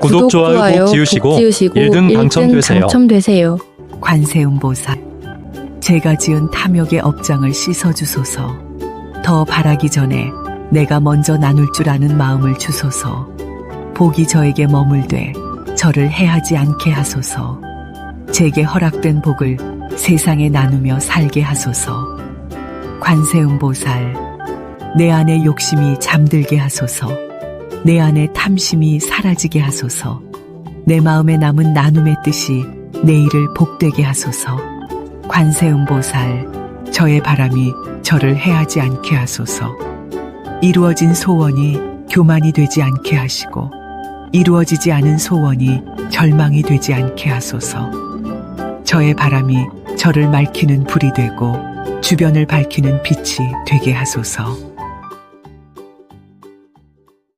구독, 좋아요 꼭 지우시고 일등 당첨되세요. 당첨되세요. 관세음보살. 제가 지은 탐욕의 업장을 씻어주소서. 더 바라기 전에 내가 먼저 나눌 줄 아는 마음을 주소서. 복이 저에게 머물되 저를 해하지 않게 하소서. 제게 허락된 복을 세상에 나누며 살게 하소서. 관세음보살. 내 안에 욕심이 잠들게 하소서 내 안에 탐심이 사라지게 하소서 내 마음에 남은 나눔의 뜻이 내일을 복되게 하소서. 관세음보살, 저의 바람이 저를 해하지 않게 하소서. 이루어진 소원이 교만이 되지 않게 하시고, 이루어지지 않은 소원이 절망이 되지 않게 하소서. 저의 바람이 저를 밝히는 불이 되고, 주변을 밝히는 빛이 되게 하소서.